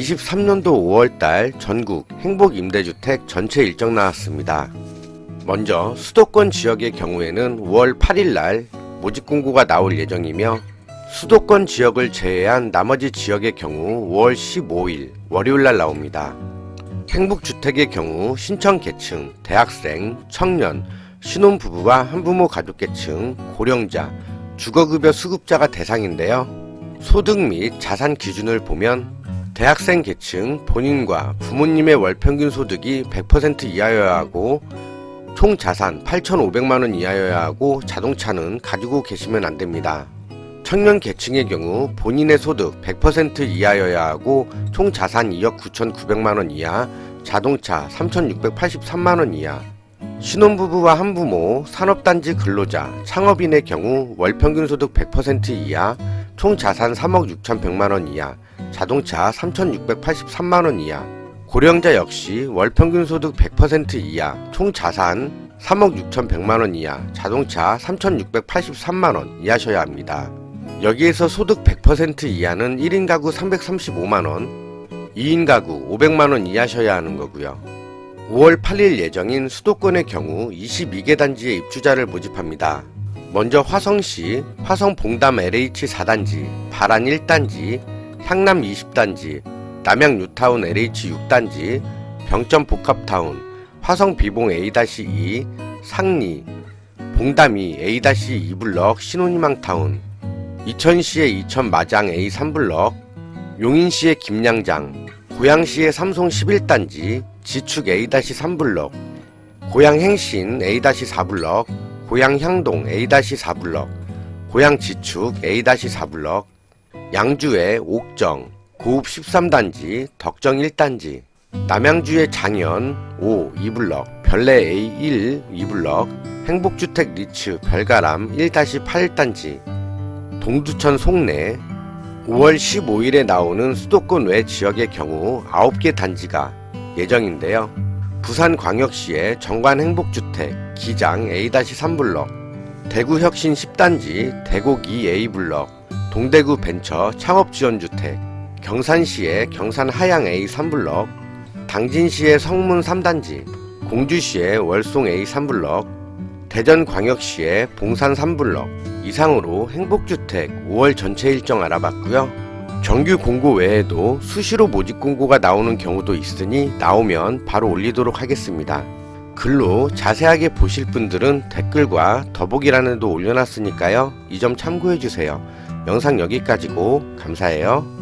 23년도 5월달 전국 행복임대주택 전체 일정 나왔습니다. 먼저 수도권 지역의 경우에는 5월 8일날 모집 공고가 나올 예정이며 수도권 지역을 제외한 나머지 지역의 경우 5월 15일 월요일날 나옵니다. 행복주택의 경우 신청 계층, 대학생, 청년, 신혼부부와 한부모 가족계층, 고령자, 주거급여 수급자가 대상인데요. 소득 및 자산 기준을 보면 대학생 계층 본인과 부모님의 월 평균 소득이 100% 이하여야 하고 총 자산 8,500만원 이하여야 하고 자동차는 가지고 계시면 안 됩니다. 청년 계층의 경우 본인의 소득 100% 이하여야 하고 총 자산 2억 9,900만원 이하, 자동차 3,683만원 이하, 신혼부부와 한부모, 산업단지 근로자, 창업인의 경우 월평균 소득 100% 이하, 총 자산 3억 6,100만원 이하, 자동차 3,683만원 이하, 고령자 역시 월 평균 소득 100% 이하, 총 자산 3억 6,100만원 이하, 자동차 3,683만원 이하셔야 합니다. 여기에서 소득 100% 이하는 1인 가구 335만원, 2인 가구 500만원 이하셔야 하는 거고요. 5월 8일 예정인 수도권의 경우 22개 단지의 입주자를 모집합니다. 먼저 화성시 화성 봉담 LH 4단지, 바란 1단지, 향남 20단지, 남양 뉴타운 LH 6단지, 병점 복합타운, 화성 비봉 A-2, 상리, 봉담이 A-2 블럭 신혼희망타운, 이천시의 이천 마장 A3블럭, 용인시의 김양장, 고양시의 삼송 11단지, 지축 A-3블럭, 고양행신 A-4블럭, 고양 향동 A-4블럭, 고양 지축 A-4블럭, 양주의 옥정, 고읍 13단지, 덕정 1단지, 남양주의 장현 5 2블럭, 별내 A1 2블럭, 행복주택 리츠 별가람 1-8단지, 동두천 송내 5월 15일에 나오는 수도권 외 지역의 경우 9개 단지가 예정인데요. 부산광역시의 정관행복주택 기장 A-3블럭, 대구혁신 10단지 대곡 2 A블럭, 동대구 벤처 창업지원주택, 경산시의 경산 하양 A3블럭, 당진시의 성문 3단지, 공주시의 월송 A3블럭, 대전광역시의 봉산 3블럭 이상으로 행복주택 5월 전체 일정 알아봤고요. 정규 공고 외에도 수시로 모집 공고가 나오는 경우도 있으니 나오면 바로 올리도록 하겠습니다. 글로 자세하게 보실 분들은 댓글과 더보기란에도 올려놨으니까요. 이 점 참고해주세요. 영상 여기까지고 감사해요.